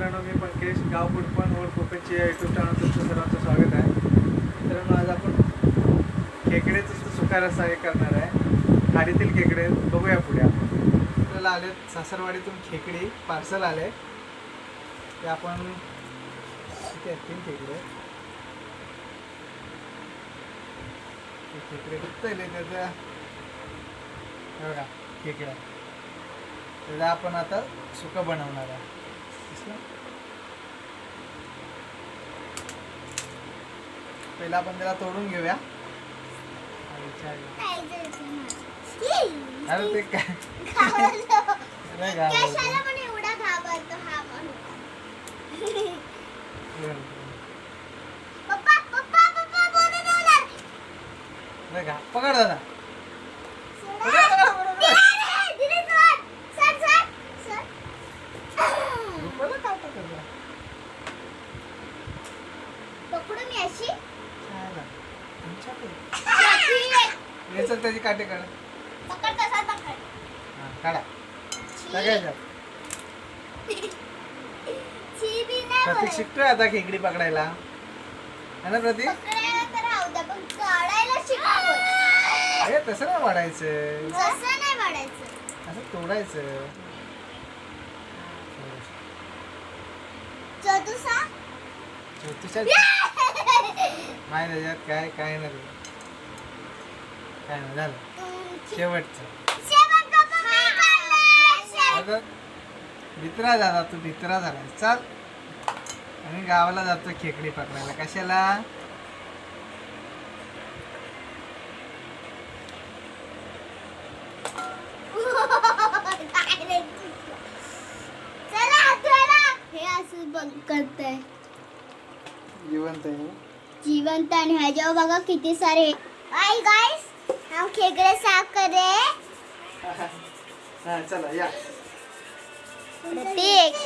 मित्रांनो मी पंकेश गाव कुडपण ओल्ड कोकणची या यूट्यूब चॅनल तुमचं सर्वांचं स्वागत आहे. मित्रांनो आज आपण खेकडेचं सुका रस्सा हे करणार आहे. खाडीतील खेकडे बघूया पुढे आपण. आपल्याला आले सासरवाडीतून खेकडी पार्सल आले ते आपण किती आहेत तीन खेकडे खेकडे गुप्तले त्याच्या बघा खेकड्या त्याला आपण आता सुकं बनवणार आहे. पहिला आपण त्याला तोडून घेऊया. अरे ते काय? नाही घाबरत. कशाला पण एवढा घाबरतो हा माणूस. पप्पा पप्पा पप्पा बोलू नका. नाही घा. पकड दादा. अशी? त्याची काटे काढ. तसा पकड. हा, काढा. सगळ्याच्या छी बी नाही प्रतीक बोलायचं. शिकतोय आता खेकडी पकडायला. है ना प्रतीक? पकडायला तर राहू द्या पण काढायला शिकतो हे तसं नाही वाढायचं. जसं नाही वाढायचं. असं तोडायचं. चतुसा? नाही त्याच्यात काय काय नाही. काय नाही झालं. शेवटचं. भित्रा झाला तू भित्रा झाला. चाल. आणि गावाला जातो खेकडी पकडायला. कशाला. हे असं बघ करतंय. जिवंत आहे. जिवंत आणि ह्याच्यावर बघा किती सारे आई गाइस हम खेकडे साफ कर रहे हैं। हा चला या। प्रतीक।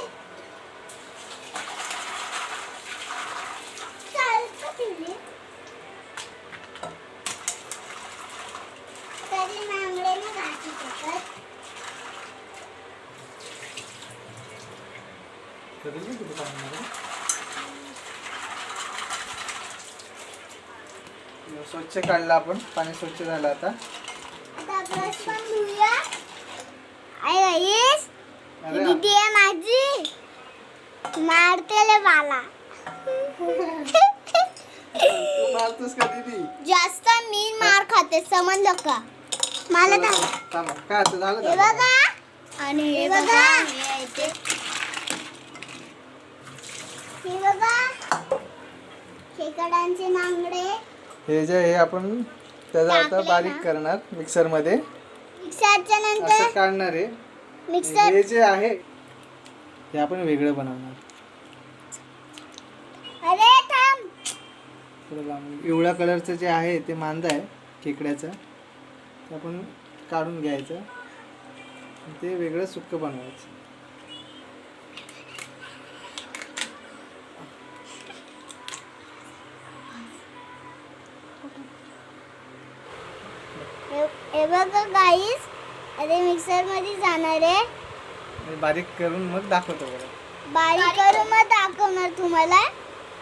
तरी मांगडे ना घातली शकत कधी कुठे सांगणार स्वच्छ काढलं आपण. पाणी स्वच्छ झालं आता. मारतोस का दीदी? जास्त मी मार खाते समजलं का? मला थांबा. काय आता झालं हे का? बघा. आणि हे बघा हे बघा. खेकडांचे नांगडे. हे जे आहे आपण त्याचा आता टाकले बारीक ना? करणार मिक्सरमध्ये मिक्सरच्या असं नंतर काढणार आहे. मिक्सर हे जे आहे हे आपण वेगळं बनवणार. अरे थांब. थोडं लांब. पिवळ्या कलरचं जे आहे ते मांदा आहे खेकड्याचं. ते आपण काढून घ्यायचं. आणि ते वेगळं सुक्क बनवायचं. बघा गाईस अरे मिक्सरमध्ये जाणार आहे. बारीक करून मग दाखवतो बरं. बारीक करून मग दाखवणार तुम्हाला.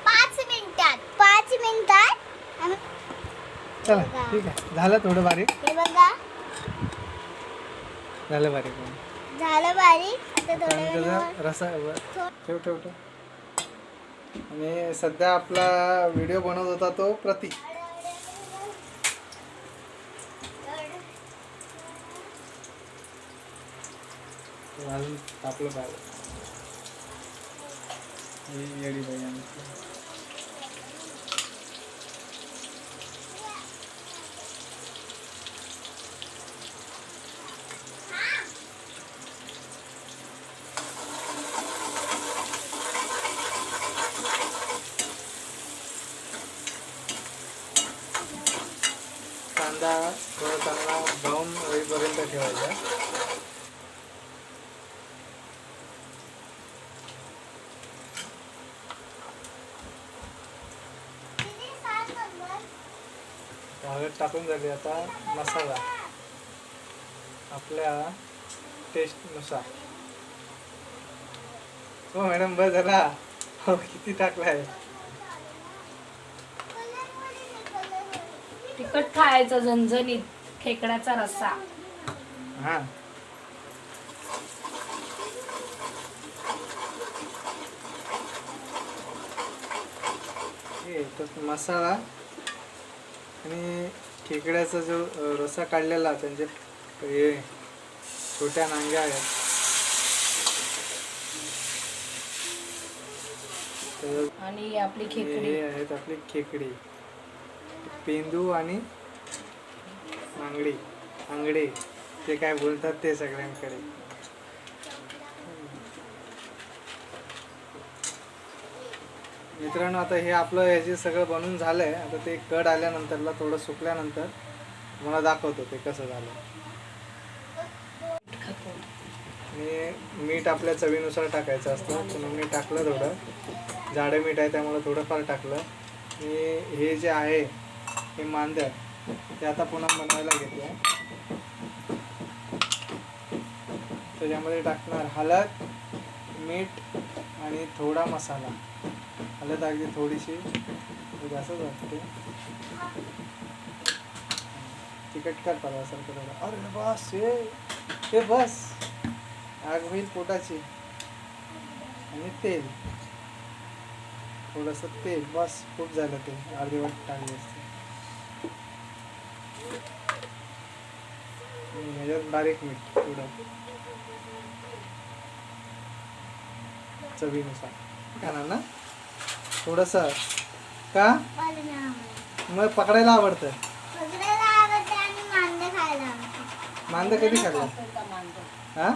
पाच मिनिटात. पाच मिनिटात? आम्ही- चला ठीक आहे. झालं थोडं बारीक. हे बघा. झालं बारीक. झालं बारीक. आता आता थोड्या आम्ही वेळावर त्याचा रसा व- ठेव ठेव ठेव. आणि सध्या आपला व्हिडिओ बनवत होता तो प्रतीक. तो अजून तापलं पाहिजे ही येडी बाई आमची. कांदा थोडा चांगला ब्राऊन होईपर्यंत ठेवायचा हळद टाकून झाली आता मसाला. आपल्या टेस्टनुसार हो मॅडम बस झाला. हो किती टाकलाय? तिखट खायचं झणझणीत खेकड्याचा रस्सा. हा. हे तर मसाला आणि खेकड्याचा जो अ, रस्सा काढलेला त्यांचे हे छोट्या नांग्या आहेत. आणि आपली खेकडी. हे आहेत आपली खेकडी. पेंदू आणि आंगडी आंगडे ते काय बोलतात ते सगळ्यांकडे. मित्रांनो आता हे आपलं ह्याचे सगळं बनून झालंय आता ते कड आल्यानंतरला थोडं सुकल्यानंतर मला दाखवतो ते कसं झालं. आणि मीठ आपल्या चवीनुसार टाकायचं असतं म्हणून मी टाकलं थोडं. जाडं मीठ आहे त्यामुळे थोडंफार टाकलं. आणि हे जे आहे हे मांद्या ते आता पुन्हा बनवायला घेतलं त्याच्यामध्ये टाकणार हळद मीठ आणि थोडा मसाला. हलद अगदी थोडीशी. म्हणजे जास्तच वाटते. तिखट कर पाहिल्यासारखं थोडं अरे बस हे ते बस. आग होईल पोटाची. आणि तेल. थोडस तेल. बस खूप झालं ते. अर्धी वाट टाकली असते. ह्याच्यात बारीक मीठ थोडं. चवीनुसार. खाणार ना? थोडस. का? मग पकडायला आवडतं. मांद कधी खाल्लं? हा.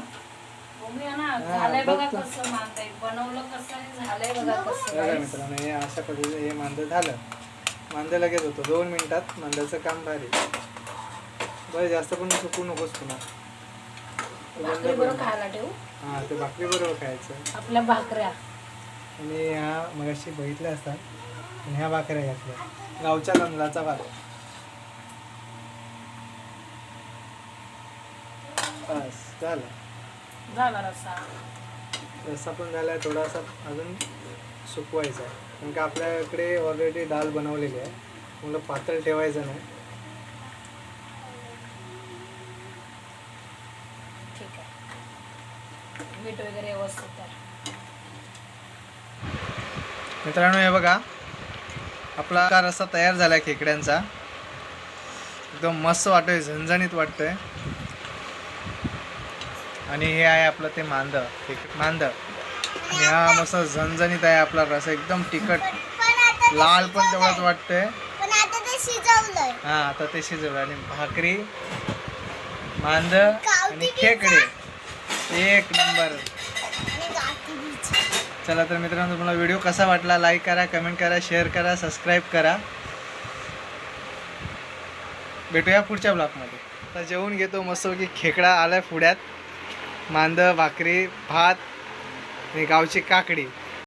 मित्रांनो हे अशा पद्धतीने हे मांद झालं. मांद लगेच होतं. दोन मिनिटात मांदाचं काम भारी. बरं जास्त पण सुकू नकोस पुन्हा. भाकरी बरोबर खायला ठेवू? हा ते भाकरी बरोबर खायचं. आपल्या भाकऱ्या. आणि ह्या मगाशी बघितल्या असतात आणि ह्या भाकऱ्या घातल्या. गावच्या लंगलाचा भात. बस झालं. झाला रस्सा. रस्सा पण झाला थोडासा अजून सुकवायचा आहे. कारण का आपल्याकडे ऑलरेडी डाळ बनवलेली आहे. म्हणलं पातळ ठेवायचं नाही ठीक आहे मीठ वगैरे व्यवस्थित आहे मित्रांनो हे बघा. आपला हा रस्सा तयार झाला खेकड्यांचा. एकदम मस्त वाटतोय झणझणीत वाटतोय. आणि हे आहे आपलं ते मांद मांद आणि हा मस्त झणझणीत आहे आपला रस्सा एकदम तिखट. लाल पण तेवढाच वाटतंय. पण आता ते शिजवलंय. हा आता ते शिजवलं आणि भाकरी मांद आणि खेकडे. एक नंबर. चला तर मित्रांनो तुम्हाला व्हिडिओ कसा वाटला लाईक करा कमेंट करा शेअर करा सबस्क्राईब करा. भेटूया पुढच्या ब्लॉकमध्ये आता जेवून घेतो मस्त की खेकडा आलाय पुढ्यात. मांद भाकरी भात आणि गावची काकडी.